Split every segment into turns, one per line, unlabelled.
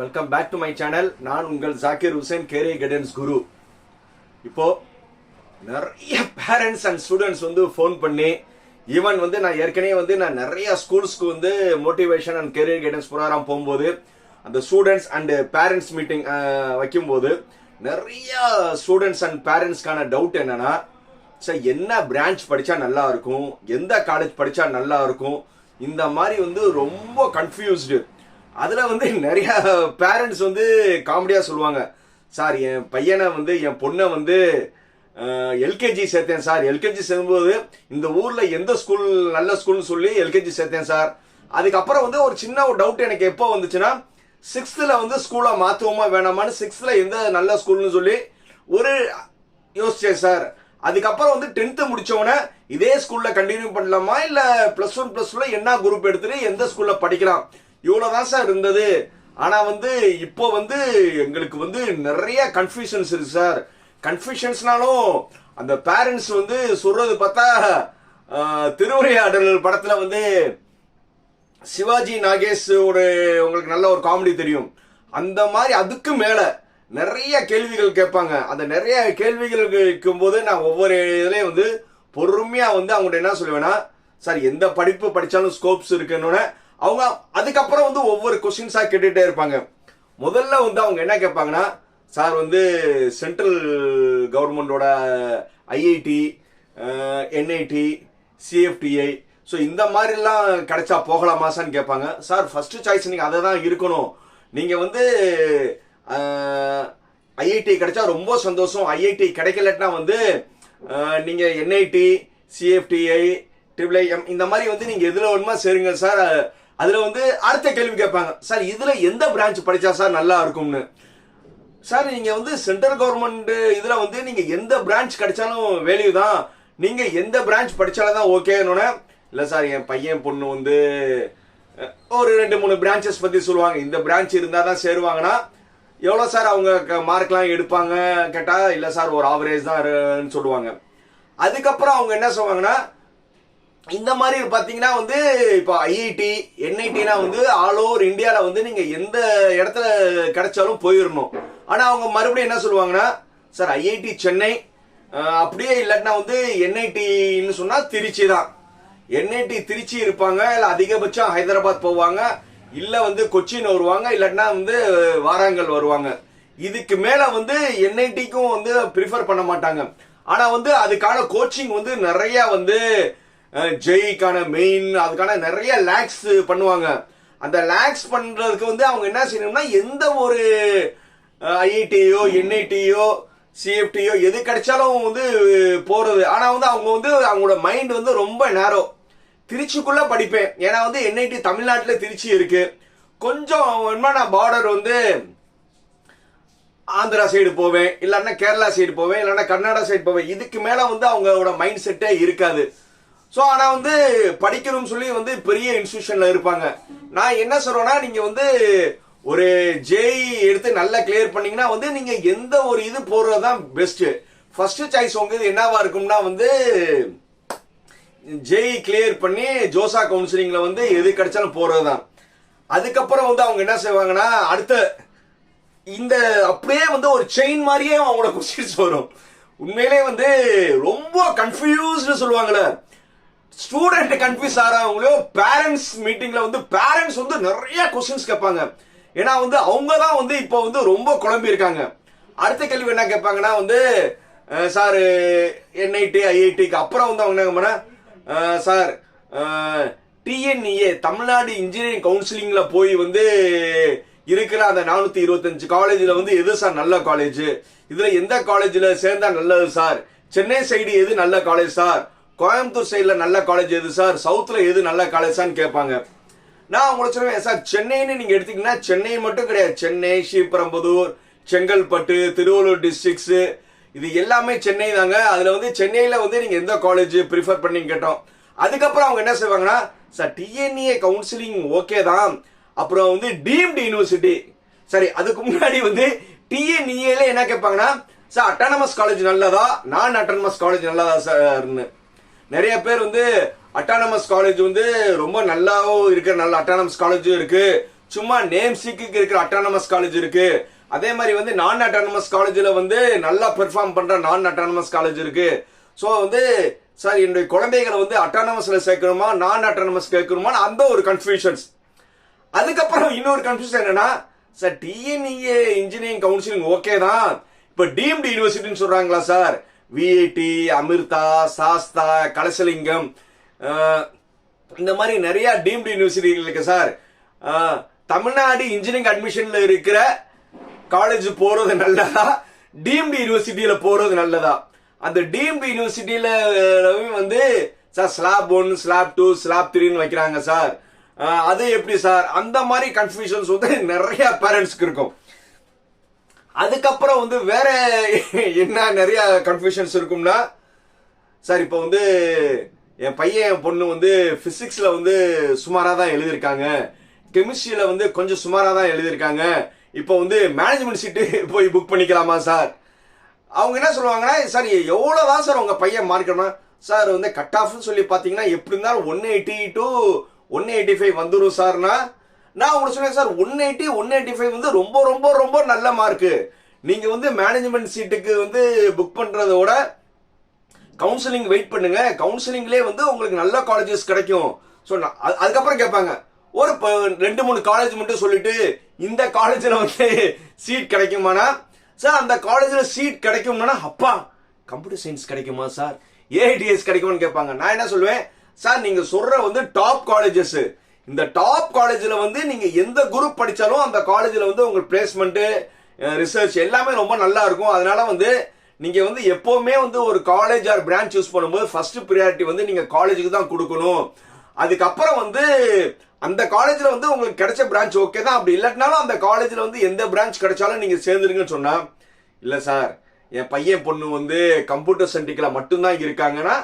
Welcome back to my channel நான் உங்கள் Zakir Hussain career guidance குரு இப்போ நிறைய பேரண்ட்ஸ் அண்ட் ஸ்டூடெண்ட்ஸ் வந்து ஃபோன் பண்ணி ஈவன் வந்து நான் ஏற்கனவே வந்து நான் நிறைய ஸ்கூல்ஸ்க்கு வந்து motivation and career guidance program போகும்போது அந்த ஸ்டூடெண்ட்ஸ் அண்ட் பேரண்ட்ஸ் மீட்டிங் வைக்கும்போது நிறைய ஸ்டூடெண்ட்ஸ் அண்ட் பேரண்ட்ஸ்க்கான டவுட் என்னன்னா சார் என்ன பிரான்ச் படித்தா நல்லா இருக்கும்? எந்த காலேஜ் படித்தா நல்லா இருக்கும்? இந்த மாதிரி வந்து ரொம்ப கன்ஃபியூஸ்டு அதில் வந்து நிறையா பேரண்ட்ஸ் வந்து காமெடியாக சொல்லுவாங்க. சார் என் பையனை வந்து என் பொண்ணை வந்து எல்கேஜி சேர்த்தேன் சார். எல்கேஜி சேர்க்கும்போது இந்த ஊரில் எந்த ஸ்கூல் நல்ல ஸ்கூல்னு சொல்லி எல்கேஜி சேர்த்தேன் சார். அதுக்கப்புறம் வந்து ஒரு சின்ன ஒரு டவுட் எனக்கு எப்போ வந்துச்சுன்னா சிக்ஸ்த்தில் வந்து ஸ்கூலை மாற்றுவோமா வேணாமான்னு சிக்ஸ்த்தில் எந்த நல்ல ஸ்கூல்னு சொல்லி ஒரு யோசிச்சேன் சார். அதுக்கப்புறம் வந்து டென்த்து முடித்தவொடனே இதே ஸ்கூலில் கண்டினியூ பண்ணலாமா? இல்லை ப்ளஸ் ஒன் ப்ளஸ் டூவில் என்ன குரூப் எடுத்துகிட்டு எந்த ஸ்கூலில் படிக்கலாம்? இவ்வளவுதான் சார் இருந்தது. ஆனா வந்து இப்போ வந்து எங்களுக்கு வந்து நிறைய கன்ஃபியூஷன்ஸ் இருக்கு சார். கன்ஃபியூஷன்ஸ்னாலும் அந்த பேரண்ட்ஸ் வந்து சொல்றது பார்த்தா திருவுரையாடல் படத்துல வந்து சிவாஜி நாகேஷ் ஒரு உங்களுக்கு நல்ல ஒரு காமெடி தெரியும். அந்த மாதிரி அதுக்கு மேல நிறைய கேள்விகள் கேட்பாங்க. அந்த நிறைய கேள்விகள் கேட்கும்போது நான் ஒவ்வொரு இதுலயும் வந்து பொறுமையா வந்து அவங்கள்ட்ட என்ன சொல்லுவேன்னா சார் எந்த படிப்பு படிச்சாலும் ஸ்கோப்ஸ் இருக்குன்னு அவங்க அதுக்கப்புறம் வந்து ஒவ்வொரு கொஸ்டின்ஸாக கேட்டுகிட்டே இருப்பாங்க. முதல்ல வந்து அவங்க என்ன கேட்பாங்கன்னா சார் வந்து சென்ட்ரல் கவர்மெண்டோட ஐஐடி என்ஐடி சிஎஃப்டிஐ ஸோ இந்த மாதிரிலாம் கிடைச்சா போகலாமா சார்னு கேட்பாங்க. சார் ஃபஸ்ட்டு சாய்ஸ் நீங்கள் அதை தான் இருக்கணும். நீங்கள் வந்து ஐஐடி கிடைச்சா ரொம்ப சந்தோஷம். ஐஐடி கிடைக்கலன்னா வந்து நீங்கள் என்ஐடி சிஎஃப்டிஐ ட்ரிபிள்ஐஎம் இந்த மாதிரி வந்து நீங்கள் எதில் வேணுமா சேருங்க சார். அதுல வந்து அடுத்த கேள்வி கேட்பாங்க. சார் இதுல எந்த பிரான்ச் படிச்சா சார் நல்லா இருக்கும்னு? சார் நீங்க வந்து சென்ட்ரல் கவர்மெண்ட் இதுல வந்து நீங்க எந்த பிரான்ச் கிடைச்சாலும் வேல்யூ தான். நீங்க எந்த பிரான்ச் படிச்சாலும் தான் ஓகேன்னு இல்ல சார் என் பையன் பொண்ணு வந்து ஒரு ரெண்டு மூணு பிரான்ச்சஸ் பத்தி சொல்லுவாங்க. இந்த பிரான்ச் இருந்தா தான் சேருவாங்கன்னா எவ்வளோ சார் அவங்க மார்க்லாம் எடுப்பாங்க? கேட்டா இல்ல சார் ஒரு ஆவரேஜ் தான் சொல்லுவாங்க. அதுக்கப்புறம் அவங்க என்ன சொல்லுவாங்கன்னா இந்த மாதிரி பாத்தீங்கன்னா வந்து இப்போ ஐஐடி என்ஐடினா வந்து ஆல் ஓவர் இந்தியாவில் வந்து நீங்க எந்த இடத்துல கிடைச்சாலும் போயிடணும் ஆனா அவங்க மறுபடியும் என்ன சொல்லுவாங்கன்னா சார் ஐஐடி சென்னை அப்படியே இல்லாட்டினா வந்து என்ஐடின்னு சொன்னா திருச்சி தான். என்ஐடி திருச்சி இருப்பாங்க இல்ல அதிகபட்சம் ஹைதராபாத் போவாங்க இல்ல வந்து கொச்சின் வருவாங்க இல்லாட்டினா வந்து வாராங்கல் வருவாங்க. இதுக்கு மேல வந்து என்ஐடிக்கும் வந்து ப்ரிஃபர் பண்ண மாட்டாங்க. ஆனா வந்து அதுக்கான கோச்சிங் வந்து நிறைய வந்து ஜெய்க்கான மெயின் அதுக்கான நிறைய லேக்ஸ் பண்ணுவாங்க. அந்த லேக்ஸ் பண்ணுறதுக்கு வந்து அவங்க என்ன செய்யணும்னா எந்த ஒரு ஐஐடியோ என்ஐடியோ சிஎஃப்டியோ எது கிடைச்சாலும் வந்து போகிறது ஆனால் வந்து அவங்க வந்து அவங்களோட மைண்ட் வந்து ரொம்ப நேரோ திருச்சிக்குள்ளே படிப்பேன். ஏன்னா வந்து என்ஐடி தமிழ்நாட்டில் திருச்சி இருக்குது கொஞ்சம் என்ன நான் பார்டர் வந்து ஆந்திரா சைடு போவேன். இல்லைன்னா கேரளா சைடு போவேன். இல்லைன்னா கர்நாடகா சைடு போவேன். இதுக்கு மேலே வந்து அவங்களோட மைண்ட் செட்டே இருக்காது. ஸோ ஆனால் வந்து படிக்கணும்னு சொல்லி வந்து பெரிய இன்ஸ்டியூஷன்ல இருப்பாங்க. நான் என்ன சொல்றேன்னா நீங்க வந்து ஒரு ஜேஇ எடுத்து நல்லா கிளியர் பண்ணீங்கன்னா வந்து நீங்க எந்த ஒரு இது போடுறது தான் பெஸ்ட் ஃபர்ஸ்ட் சாய்ஸ் உங்க என்னவா இருக்கும்னா வந்து ஜேஇ கிளியர் பண்ணி ஜோசா கவுன்சிலிங்ல வந்து எது கிடைச்சாலும் போறதுதான் அதுக்கப்புறம் வந்து அவங்க என்ன செய்வாங்கன்னா அடுத்த இந்த அப்படியே வந்து ஒரு செயின் மாதிரியே அவங்களோட கொஸ்டின்ஸ் வரும். உண்மையிலே வந்து ரொம்ப கன்ஃபியூஸ்டு சொல்லுவாங்களே ஸ்டூடெண்ட் கன்ஃபியூஸ் ஆகிறவங்களோ பேரண்ட்ஸ் மீட்டிங்கில் வந்து பேரண்ட்ஸ் வந்து நிறைய கொஸ்டின்ஸ் கேட்பாங்க. ஏன்னா வந்து அவங்க தான் வந்து இப்போ வந்து ரொம்ப குழம்பி இருக்காங்க. அடுத்த கேள்வி என்ன கேட்பாங்கன்னா வந்து சார் என்ஐடி ஐஐடிக்கு அப்புறம் வந்து அவங்க என்ன கேட்பாங்கன்னா, சார் டிஎன்இஏ தமிழ்நாடு இன்ஜினியரிங் கவுன்சிலிங்கில் போய் வந்து இருக்கிற அந்த நானூற்றி இருபத்தஞ்சு காலேஜில் வந்து எது சார் நல்ல காலேஜ் இதில் எந்த காலேஜில் சேர்ந்தா நல்லது சார்? சென்னை சைடு எது நல்ல காலேஜ் சார்? கோயம்புத்தூர் சைடில் நல்ல காலேஜ் எது சார் சவுத்தில் எது நல்ல காலேஜான்னு கேட்பாங்க. நான் உங்களுக்கு சொல்லுவேன் சார் சென்னைன்னு நீங்கள் எடுத்தீங்கன்னா சென்னை மட்டும் கிடையாது. சென்னை ஸ்ரீபெரும்புதூர் செங்கல்பட்டு திருவள்ளூர் டிஸ்ட்ரிக்ஸு இது எல்லாமே சென்னை தாங்க. அதில் வந்து சென்னையில் வந்து நீங்கள் எந்த காலேஜ் ப்ரிஃபர் பண்ணி கேட்டோம். அதுக்கப்புறம் அவங்க என்ன செய்வாங்கன்னா சார் டிஎன்ஏ கவுன்சிலிங் ஓகே தான். அப்புறம் வந்து டீம்டு யூனிவர்சிட்டி சரி அதுக்கு முன்னாடி வந்து டிஎன்இஏல என்ன கேட்பாங்கன்னா சார் அட்டானமஸ் காலேஜ் நல்லதா? நான் அட்டானமஸ் காலேஜ் நல்லதா சார்னு நிறைய பேர் வந்து அட்டானமஸ் காலேஜ் வந்து ரொம்ப நல்லாவும் இருக்கிற நல்ல அட்டானமஸ் காலேஜும் இருக்கு. சும்மா நேம் சீக்கு இருக்கிற அட்டானமஸ் காலேஜ் இருக்கு. அதே மாதிரி வந்து நான் அட்டானமஸ் காலேஜில் வந்து நல்லா பெர்ஃபார்ம் பண்ற நான் அட்டானமஸ் காலேஜ் இருக்கு. ஸோ வந்து சார் என்னுடைய குழந்தைகளை வந்து அட்டானமஸ்ல சேர்க்கணுமா நான் அட்டானமஸ் கேட்கணுமா அந்த ஒரு கன்ஃபியூஷன்ஸ் அதுக்கப்புறம் இன்னொரு கன்ஃபியூஷன் என்னன்னா sir TNEA engineering counselling okay தான். இப்ப டீம்டு யூனிவர்சிட்டின்னு சொல்றாங்களா சார் விஐடி அமிர்தா சாஸ்தா கலசலிங்கம் இந்த மாதிரி நிறைய டீம்டு யூனிவர்சிட்டிகள் இருக்கு சார். தமிழ்நாடு இன்ஜினியரிங் அட்மிஷன்ல இருக்கிற காலேஜ் போறது நல்லதா? டீம்டு யூனிவர்சிட்டியில போறது நல்லதா? அந்த டீம்டு யூனிவர்சிட்டியில வந்து sir slab one slab two slab த்ரீன்னு வைக்கிறாங்க சார். அது எப்படி சார்? அந்த மாதிரி கன்ஃபியூஷன்ஸ் வந்து நிறைய பேரண்ட்ஸ்க்கு இருக்கும். அதுக்கப்புறம் வந்து வேற என்ன நிறைய கன்ஃபியூஷன்ஸ் இருக்கும்னா சார் இப்போ வந்து என் பையன் என் பொண்ணு வந்து ஃபிசிக்ஸில் வந்து சுமாராக தான் எழுதியிருக்காங்க. கெமிஸ்ட்ரியில் வந்து கொஞ்சம் சுமாராக தான் எழுதியிருக்காங்க. இப்போ வந்து மேனேஜ்மெண்ட் சீட்டு போய் புக் பண்ணிக்கலாமா சார் அவங்க என்ன சொல்லுவாங்கன்னா சார் எவ்வளோ தான் சார் உங்கள் பையன் மார்க்கணும்னா சார் வந்து கட் ஆஃப்னு சொல்லி பார்த்தீங்கன்னா எப்படி இருந்தாலும் one eighty to one eighty five வந்துடும் சார்னா நான் உங்களுக்கு சொன்னேன் sir one eighty one eighty five வந்து ரொம்ப ரொம்ப ரொம்ப நல்ல மார்க்கு நீங்க வந்து மேனேஜ்மெண்ட் சீட்டுக்கு வந்து புக் பண்ணுறதோட கவுன்சிலிங் வெயிட் பண்ணுங்க. கவுன்சிலிங்லேயே வந்து உங்களுக்கு நல்ல காலேஜஸ் கிடைக்கும். ஸோ அதுக்கப்புறம் கேட்பாங்க ஒரு ரெண்டு மூணு காலேஜ் மட்டும் சொல்லிட்டு இந்த காலேஜில் வந்து சீட் கிடைக்குமானா சார் அந்த காலேஜில் சீட் கிடைக்கும்னா அப்பா கம்ப்யூட்டர் சயின்ஸ் கிடைக்குமா சார்? ஏஐடிஎஸ் கிடைக்குமான்னு கேட்பாங்க. நான் என்ன சொல்லுவேன் சார் நீங்க சொல்ற வந்து டாப் காலேஜஸ் இந்த டாப் காலேஜில் வந்து நீங்கள் எந்த குரூப் படித்தாலும் அந்த காலேஜில் வந்து உங்களுக்கு பிளேஸ்மெண்ட்டு ரிசர்ச் எல்லாமே ரொம்ப நல்லா இருக்கும். அதனால வந்து நீங்கள் வந்து எப்போவுமே வந்து ஒரு காலேஜ் ஆர் பிரான்ச் சூஸ் பண்ணும்போது ஃபர்ஸ்ட் ப்ரியாரிட்டி வந்து நீங்கள் காலேஜுக்கு தான் கொடுக்கணும். அதுக்கப்புறம் வந்து அந்த காலேஜில் வந்து உங்களுக்கு கிடைச்ச பிரான்ச் ஓகே தான். அப்படி இல்லாட்டினாலும் அந்த காலேஜில் வந்து எந்த பிரான்ச் கிடைச்சாலும் நீங்கள் சேர்ந்துருங்கன்னு சொன்னால் இல்லை சார் என் பையன் பொண்ணு வந்து கம்ப்யூட்டர் சென்டிக்கில் மட்டும்தான் இருக்காங்கன்னா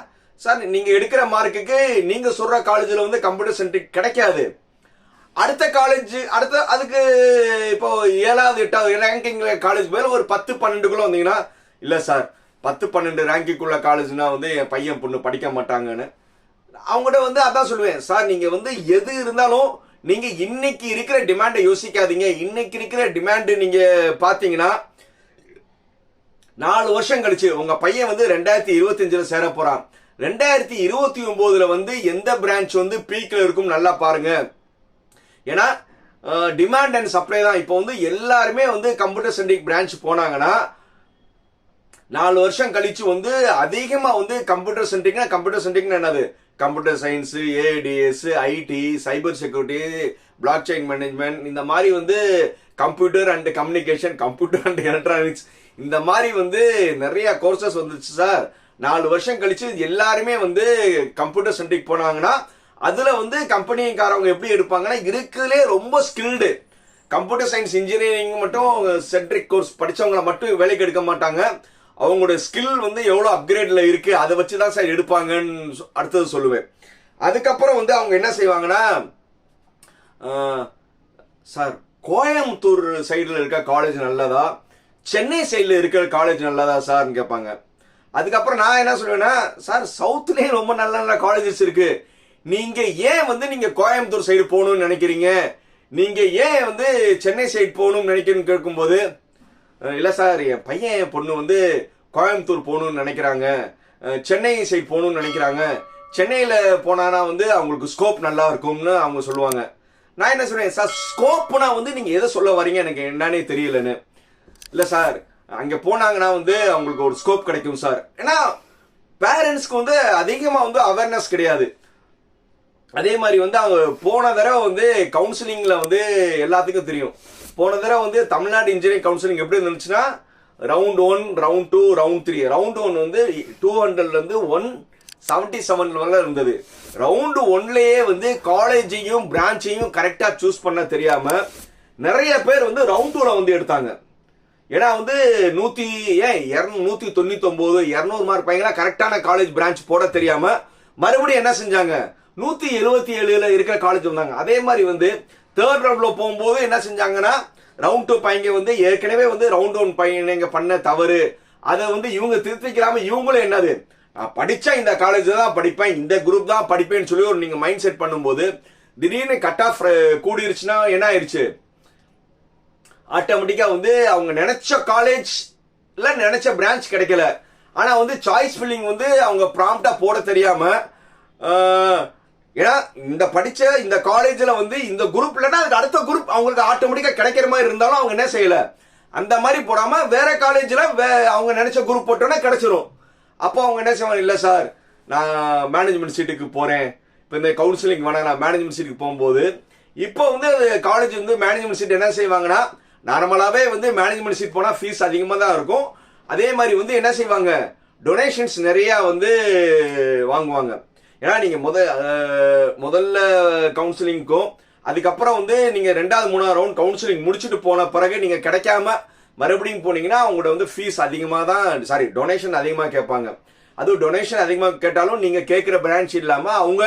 சார் நீங்க எடுக்கிற மார்க்குக்கு நீங்க சொல்ற காலேஜில் வந்து கம்ப்யூட்டர் சென்ட்ரிக் கிடைக்காது. அடுத்த காலேஜ் அடுத்த அதுக்கு இப்போ ஏழாவது எட்டாவது ரேங்கிங்ல காலேஜ் மேல ஒரு பத்து பன்னெண்டுக்குள்ள வந்தீங்கன்னா இல்லை சார் பத்து பன்னெண்டு ரேங்கிக்குள்ள காலேஜ்னா வந்து என் பையன் பொண்ணு படிக்க மாட்டாங்கன்னு. அவங்ககிட்ட வந்து அதான் சொல்லுவேன் சார் நீங்க வந்து எது இருந்தாலும் நீங்க இன்னைக்கு இருக்கிற டிமாண்டை யோசிக்காதீங்க. இன்னைக்கு இருக்கிற டிமாண்டு நீங்க பாத்தீங்கன்னா நாலு வருஷம் கழிச்சு உங்க பையன் வந்து ரெண்டாயிரத்தி இருபத்தஞ்சில் சேர போறான். ரெண்டாயிரத்தி இருபத்தி ஒன்பதுல வந்து எந்த பிரான்ச் வந்து பீக்ல இருக்கும் நல்லா பாருங்க. ஏன்னா டிமாண்ட் அண்ட் சப்ளை தான். இப்போ வந்து எல்லாருமே வந்து கம்ப்யூட்டர் சென்ட்ரிக் பிரான்ச் போனாங்கன்னா நாலு வருஷம் கழிச்சு வந்து அதிகமா வந்து கம்ப்யூட்டர் சென்ட்ரிக்னா கம்ப்யூட்டர் சென்ட்ரிக்னா என்னது? Computer science ADS IT cyber security blockchain management இந்த மாதிரி வந்து computer and communication computer and electronics இந்த மாதிரி வந்து நிறைய கோர்சஸ் வந்துச்சு சார். நாலு வருஷம் கழிச்சு எல்லாருமே வந்து கம்ப்யூட்டர் சென்ட்ரிக் போனாங்கன்னா அதுல வந்து கம்பெனிக்காரவங்க எப்படி எடுப்பாங்கன்னா இருக்கிறதுலே ரொம்ப ஸ்கில்டு கம்ப்யூட்டர் சயின்ஸ் இன்ஜினியரிங் மட்டும் சென்ட்ரிக் கோர்ஸ் படித்தவங்களை மட்டும் வேலைக்கு எடுக்க மாட்டாங்க. அவங்களோட ஸ்கில் வந்து எவ்வளோ அப்கிரேட்ல இருக்கு அதை வச்சு தான் சார் எடுப்பாங்கன்னு சொ- அடுத்தது சொல்லுவேன். அதுக்கப்புறம் வந்து அவங்க என்ன செய்வாங்கன்னா சார் கோயம்புத்தூர் சைடில் இருக்க காலேஜ் நல்லதா? சென்னை சைடில் இருக்கிற காலேஜ் நல்லதா சார்னு கேட்பாங்க. அதுக்கப்புறம் நான் என்ன சொல்லுவேன்னா சார் சவுத்துலேயும் ரொம்ப நல்ல நல்ல காலேஜஸ் இருக்கு. நீங்க ஏன் வந்து நீங்க கோயம்புத்தூர் சைடு போகணும்னு நினைக்கிறீங்க? நீங்க ஏன் வந்து சென்னை சைடு போகணும்னு நினைக்கிறேன்னு கேட்கும்போது இல்லை சார் என் பையன் என் பொண்ணு வந்து கோயம்புத்தூர் போகணும்னு நினைக்கிறாங்க. சென்னை சைடு போகணும்னு நினைக்கிறாங்க. சென்னையில் போனானா வந்து அவங்களுக்கு ஸ்கோப் நல்லா இருக்கும்னு அவங்க சொல்லுவாங்க. நான் என்ன சொல்றேன் சார் ஸ்கோப்னா வந்து நீங்க எதை சொல்ல வரீங்க? எனக்கு என்னன்னே தெரியலன்னு. இல்லை சார் அங்கே போனாங்கன்னா வந்து அவங்களுக்கு ஒரு ஸ்கோப் கிடைக்கும் சார் ஏன்னா பேரண்ட்ஸ்க்கு வந்து அதிகமாக வந்து அவேர்னஸ் கிடையாது. அதே மாதிரி வந்து அவங்க போன தடவை வந்து கவுன்சிலிங்கில் வந்து எல்லாத்துக்கும் தெரியும். போன தடவை வந்து தமிழ்நாடு இன்ஜினியரிங் கவுன்சிலிங் எப்படி இருந்துச்சுன்னா round one round two round three round one வந்து டூ ஹண்ட்ரட்லேருந்து ஒன் செவன்டி செவன் வரல இருந்தது. ரவுண்டு ஒன்லேயே வந்து காலேஜையும் பிரான்ச்சையும் கரெக்டாக சூஸ் பண்ண தெரியாமல் நிறைய பேர் வந்து ரவுண்ட் டூவில் வந்து எடுத்தாங்க. ஏன்னா வந்து நூத்தி ஏன் இரநூ நூத்தி தொண்ணூத்தி ஒன்பது இருநூறு மார்க் பையங்களா கரெக்டான காலேஜ் பிரான்ச் போட தெரியாம மறுபடியும் என்ன செஞ்சாங்க? நூத்தி எழுபத்தி ஏழுல இருக்கிற காலேஜ் வந்தாங்க. அதே மாதிரி வந்து தேர்ட் ரவுண்ட்ல போகும்போது என்ன செஞ்சாங்கன்னா ரவுண்ட் டூ பையங்க வந்து ஏற்கனவே வந்து ரவுண்ட் ஒன் பையனுங்க பண்ண தவறு. அதை வந்து இவங்க திருத்திக்கலாம இவங்களும் என்னது? நான் படிச்சா இந்த காலேஜ் தான் படிப்பேன் இந்த குரூப் தான் படிப்பேன்னு சொல்லி ஒரு நீங்க மைண்ட் செட் பண்ணும்போது திடீர்னு கட் ஆஃப் கூடிருச்சுன்னா என்ன ஆயிடுச்சு ஆட்டோமேட்டிக்கா வந்து அவங்க நினைச்ச காலேஜ்ல நினைச்ச பிரான்ச் கிடைக்கல. ஆனா வந்து சாய்ஸ் ஃபில்லிங் வந்து அவங்க ப்ராம்ப்டா போட தெரியாம ஏன்னா இந்த படிச்ச இந்த காலேஜ்ல வந்து இந்த குரூப் இல்லைன்னா அதுக்கு அடுத்த குரூப் அவங்களுக்கு ஆட்டோமேட்டிக்கா கிடைக்கிற மாதிரி இருந்தாலும் அவங்க என்ன செய்யல? அந்த மாதிரி போடாம வேற காலேஜ்ல அவங்க நினைச்ச குரூப் போட்டோன்னா கிடைச்சிரும். அப்போ அவங்க என்ன செய்வாங்க? இல்ல சார் நான் மேனேஜ்மெண்ட் சீட்டுக்கு போறேன். இப்போ இந்த கவுன்சிலிங் வேணாம். நான் மேனேஜ்மெண்ட் சீட்டுக்கு போகும்போது இப்போ வந்து காலேஜ் வந்து மேனேஜ்மெண்ட் சீட் என்ன செய்வாங்கன்னா நார்மலாகவே வந்து மேனேஜ்மெண்ட் சீட் போனால் ஃபீஸ் அதிகமாக தான் இருக்கும். அதே மாதிரி வந்து என்ன செய்வாங்க? டொனேஷன்ஸ் நிறையா வந்து வாங்குவாங்க. ஏன்னா நீங்கள் முத முதல்ல கவுன்சிலிங்க்கும் அதுக்கப்புறம் வந்து நீங்கள் ரெண்டாவது மூணாவது ரவுண்ட் கவுன்சிலிங் முடிச்சுட்டு போன பிறகு நீங்கள் கிடைக்காம மறுபடியும் போனீங்கன்னா அவங்களோட வந்து ஃபீஸ் அதிகமாக தான் சாரி டொனேஷன் அதிகமாக கேட்பாங்க. அதுவும் டொனேஷன் அதிகமாக கேட்டாலும் நீங்கள் கேட்குற பிரான்ச் இல்லாமல் அவங்க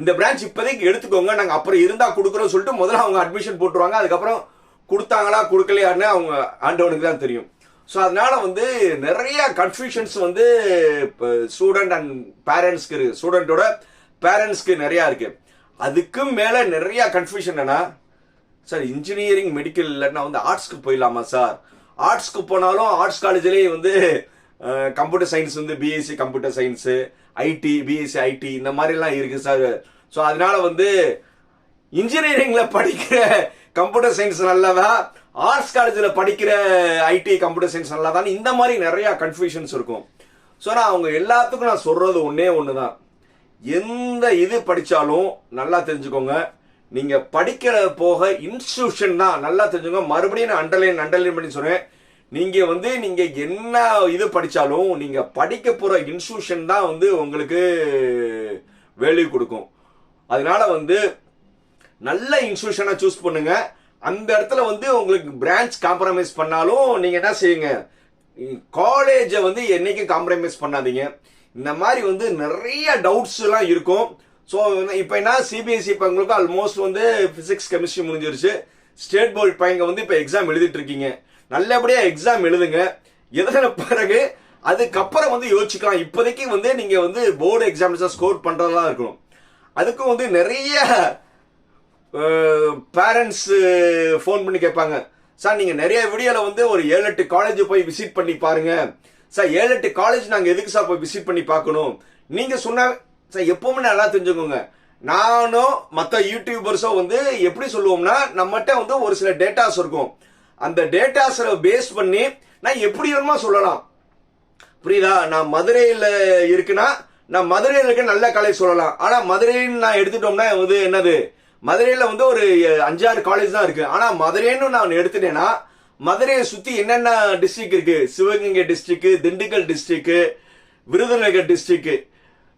இந்த பிரான்ச் இப்போதைக்கு எடுத்துக்கோங்க நாங்கள் அப்புறம் இருந்தால் கொடுக்குறோம் சொல்லிட்டு முதல்ல அவங்க அட்மிஷன் போட்டுருவாங்க. அதுக்கப்புறம் கொடுத்தாங்களா கொடுக்கலையான்னு அவங்க ஆண்டவனுக்கு தான் தெரியும். ஸோ அதனால வந்து நிறைய கன்ஃபியூஷன்ஸ் வந்து ஸ்டூடெண்ட் அண்ட் பேரண்ட்ஸ்க்கு இருக்கு ஸ்டூடெண்டோட பேரண்ட்ஸ்க்கு நிறையா இருக்கு. அதுக்கும் மேலே நிறைய கன்ஃபியூஷன் என்னன்னா சார் இன்ஜினியரிங் மெடிக்கல் இல்லைன்னா வந்து ஆர்ட்ஸ்க்கு போயிடலாமா சார்? ஆர்ட்ஸ்க்கு போனாலும் ஆர்ட்ஸ் காலேஜ்லேயே வந்து கம்ப்யூட்டர் சயின்ஸ் வந்து BSc computer science IT BSc IT இந்த மாதிரிலாம் இருக்குது சார். ஸோ அதனால வந்து இன்ஜினியரிங்கில் படிக்கிற கம்ப்யூட்டர் சயின்ஸ் நல்லதா ஆர்ட்ஸ் காலேஜில் படிக்கிற ஐடி கம்ப்யூட்டர் சயின்ஸ் நல்லதா இந்த மாதிரி நிறையா கன்ஃபியூஷன்ஸ் இருக்கும். ஸோ நான் அவங்க எல்லாத்துக்கும் நான் சொல்கிறது ஒன்றே ஒன்று தான் எந்த இது படித்தாலும் நல்லா தெரிஞ்சுக்கோங்க. நீங்கள் படிக்கிற போக இன்ஸ்டியூஷன் தான் நல்லா தெரிஞ்சுக்கோங்க. மறுபடியும் நான் அண்டர்லைன் அண்டர்லைன் பண்ணி சொன்னேன். நீங்கள் வந்து நீங்கள் என்ன இது படித்தாலும் நீங்கள் படிக்க போகிற இன்ஸ்டியூஷன் தான் வந்து உங்களுக்கு வேல்யூ கொடுக்கும். அதனால வந்து நல்ல இன்ஸ்டியூஷனாக சூஸ் பண்ணுங்க. அந்த இடத்துல வந்து உங்களுக்கு பிரான்ச் காம்ப்ரமைஸ் பண்ணாலும் நீங்கள் என்ன செய்யுங்க? காலேஜை வந்து என்னைக்கும் காம்ப்ரமைஸ் பண்ணாதீங்க. இந்த மாதிரி வந்து நிறைய டவுட்ஸ்லாம் இருக்கும். ஸோ இப்போ என்ன? சிபிஎஸ்சி இப்போ ஆல்மோஸ்ட் வந்து ஃபிசிக்ஸ் கெமிஸ்ட்ரி முடிஞ்சிருச்சு. ஸ்டேட் போர்டு பையங்க வந்து இப்போ எக்ஸாம் எழுதிட்டு இருக்கீங்க. நல்லபடியாக எக்ஸாம் எழுதுங்க. எழுதின பிறகு அதுக்கப்புறம் வந்து யோசிச்சுக்கலாம். இப்போதைக்கு வந்து நீங்கள் வந்து போர்டு எக்ஸாம்ஸாக ஸ்கோர் பண்ணுறதெல்லாம் இருக்கணும். அதுக்கும் வந்து நிறைய பேரண்ட்ஸு ஃபோன் பண்ணி கேட்பாங்க. சார் நீங்கள் நிறைய வீடியோவில் வந்து ஒரு ஏழு எட்டு காலேஜ் போய் விசிட் பண்ணி பாருங்க. சார் ஏழு எட்டு காலேஜ் நாங்கள் எதுக்கு சார் போய் விசிட் பண்ணி பார்க்கணும்? நீங்கள் சொன்ன சார் எப்பவுமே நல்லா தெரிஞ்சுக்கோங்க. நானும் மற்ற யூடியூபர்ஸோ வந்து எப்படி சொல்லுவோம்னா நம்மகிட்ட வந்து ஒரு சில டேட்டாஸ் இருக்கும். அந்த டேட்டாஸை பேஸ் பண்ணி நான் எப்படி வேணுமா சொல்லலாம். புரியுதா? நான் மதுரையில் இருக்குன்னா நான் மதுரையில் இருக்க நல்ல காலேஜ் சொல்லலாம். ஆனால் மதுரைன்னு நான் எடுத்துட்டோம்னா வந்து என்னது? மதுரையில் வந்து ஒரு அஞ்சாறு காலேஜ் தான் இருக்கு. ஆனால் மதுரைன்னு நான் எடுத்துட்டேன்னா மதுரையை சுற்றி என்னென்ன டிஸ்ட்ரிக்ட் இருக்கு? Sivaganga district Dindigul district Virudhunagar district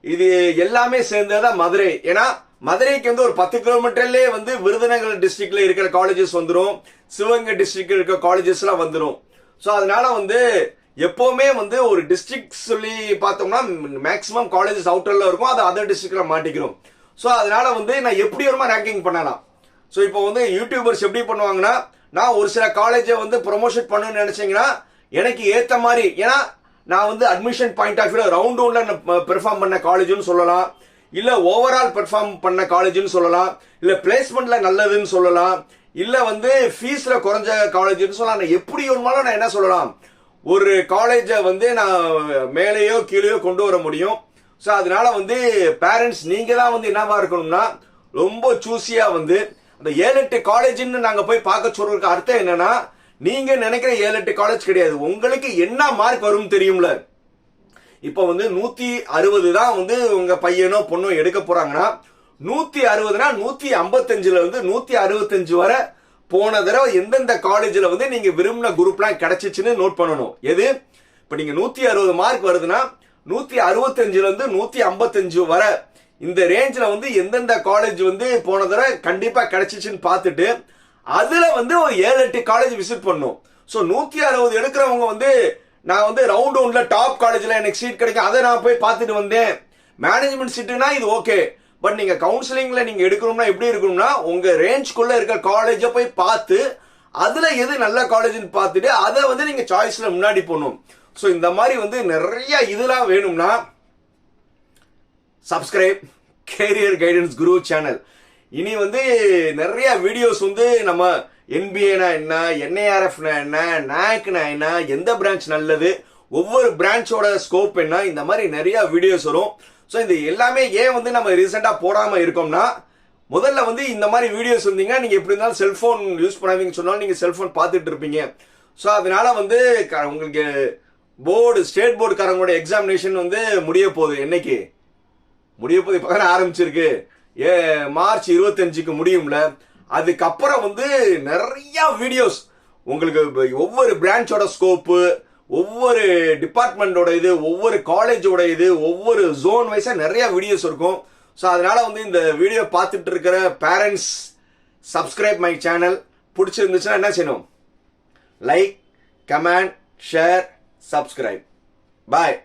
இது எல்லாமே சேர்ந்ததான் மதுரை. ஏன்னா மதுரைக்கு வந்து ஒரு பத்து கிலோமீட்டர்லயே வந்து விருதுநகர் டிஸ்ட்ரிக்ட்ல இருக்கிற காலேஜஸ் வந்துடும் சிவகங்கை டிஸ்ட்ரிக்ட்ல இருக்கிற காலேஜஸ் எல்லாம் வந்துடும் ஸோ அதனால வந்து எப்பவுமே வந்து ஒரு டிஸ்ட்ரிக்ட் சொல்லி பார்த்தோம்னா மேக்ஸிமம் காலேஜஸ் அவுட்டர்ல இருக்கும். அது அதர் டிஸ்ட்ரிக்ட்ல மாட்டிக்கிறோம். ஸோ அதனால வந்து நான் எப்படி வருமா ரேங்கிங் பண்ணலாம் ஸோ இப்போ வந்து யூடியூபர்ஸ் எப்படி பண்ணுவாங்கன்னா நான் ஒரு சில காலேஜை வந்து ப்ரொமோஷன் பண்ணணும்னு நினைச்சீங்கன்னா எனக்கு ஏற்ற மாதிரி ஏன்னா நான் வந்து admission point of view round ஒன்ல பெர்ஃபார்ம் பண்ண காலேஜ்னு சொல்லலாம். இல்ல ஓவரால் பெர்ஃபார்ம் பண்ண காலேஜ்னு சொல்லலாம். இல்ல பிளேஸ்மெண்ட்ல நல்லதுன்னு சொல்லலாம். இல்ல வந்து ஃபீஸ்ல குறைஞ்ச காலேஜ்னு சொல்லலாம். நான் எப்படி வேணுமாலும் நான் என்ன சொல்லலாம். ஒரு காலேஜை வந்து நான் மேலேயோ கீழேயோ கொண்டு வர முடியும். ஸோ அதனால வந்து பேரண்ட்ஸ் நீங்க தான் வந்து என்னவா இருக்கணும்னா ரொம்ப சூஸியா வந்து அந்த ஏழு எட்டு காலேஜ்னு நாங்க போய் பார்க்க சொல்றதுக்கு அர்த்தம் என்னன்னா நீங்க நினைக்கிற ஏழு எட்டு காலேஜ் கிடையாது. உங்களுக்கு என்ன மார்க் வரும் தெரியும்ல. இப்போ வந்து நூத்தி அறுபது தான் வந்து உங்க பையனோ பொண்ணோ எடுக்க போறாங்கன்னா நூத்தி அறுபதுனா நூத்தி ஐம்பத்தஞ்சுல இருந்து நூத்தி அறுபத்தஞ்சு வரை போன தடவை எந்தெந்த காலேஜில் வந்து நீங்க விரும்பின குரூப்லாம் கிடைச்சிச்சுன்னு நோட் பண்ணணும். எது? இப்போ நீங்க நூத்தி அறுபது மார்க் வருதுன்னா நூத்தி அறுபத்தஞ்சுல இருந்து நூத்தி ஐம்பத்தஞ்சு வரை இந்த ரேஞ்சில் வந்து எந்தெந்த காலேஜ் வந்து போன தடவை கண்டிப்பாக கிடைச்சிச்சுன்னு பார்த்துட்டு அதில் வந்து ஒரு ஏழு எட்டு காலேஜ் விசிட் பண்ணும். ஸோ நூற்றி அறுபது எடுக்கிறவங்க வந்து நான் வந்து ரவுண்ட் ஒன்ல டாப் காலேஜில் எனக்கு சீட் கிடைக்கும். அதை நான் போய் பார்த்துட்டு வந்தேன். மேனேஜ்மெண்ட் சீட்டுனா இது ஓகே பட் நீங்கள் கவுன்சிலிங்கில் நீங்கள் எடுக்கணும்னா எப்படி இருக்கணும்னா உங்கள் ரேஞ்ச்குள்ளே இருக்கிற காலேஜை போய் பார்த்து அதில் எது நல்ல காலேஜ்னு பார்த்துட்டு அதை வந்து நீங்கள் சாய்ஸில் முன்னாடி போகணும் ஸோ இந்த மாதிரி வந்து நிறைய இதெல்லாம் வேணும்னா subscribe career guidance guru channel இனி வந்து நிறைய வீடியோஸ் வந்து நம்ம என்பிஏனா என்ன என்ஏஆர்எஃப்னா என்ன நாக்னா என்ன எந்த பிரான்ச் நல்லது ஒவ்வொரு பிரான்ச்சோட ஸ்கோப் என்ன இந்த மாதிரி நிறைய வீடியோஸ் வரும். ஸோ இந்த எல்லாமே ஏன் வந்து நம்ம ரீசெண்டாக போடாமல் இருக்கோம்னா முதல்ல வந்து இந்த மாதிரி வீடியோஸ் இருந்தீங்கன்னா நீங்கள் எப்படி இருந்தாலும் செல்ஃபோன் யூஸ் பண்ணாதீங்கன்னு சொன்னாலும் நீங்கள் செல்ஃபோன் பார்த்துட்டு இருப்பீங்க. ஸோ அதனால வந்து க- உங்களுக்கு போர்டு ஸ்டேட் போர்டுக்காரங்களோட எக்ஸாமினேஷன் வந்து முடிய போகுது என்னைக்கு? முடிய போகுது இப்போ ஆரம்பிச்சிருக்கு. ஏ மார்ச் இருபத்தஞ்சுக்கு முடியும்ல. அதுக்கப்புறம் வந்து நிறைய வீடியோஸ் உங்களுக்கு ஒவ்வொரு பிரான்ச்சோட ஸ்கோப்பு ஒவ்வொரு டிபார்ட்மெண்டோட இது ஒவ்வொரு காலேஜோட இது ஒவ்வொரு ஜோன் வைஸாக நிறைய வீடியோஸ் இருக்கும். ஸோ அதனால வந்து இந்த வீடியோ பார்த்துட்டு இருக்கிற பேரண்ட்ஸ் சப்ஸ்கிரைப் மை சேனல் பிடிச்சிருந்துச்சுன்னா என்ன செய்யணும்? Like comment share subscribe bye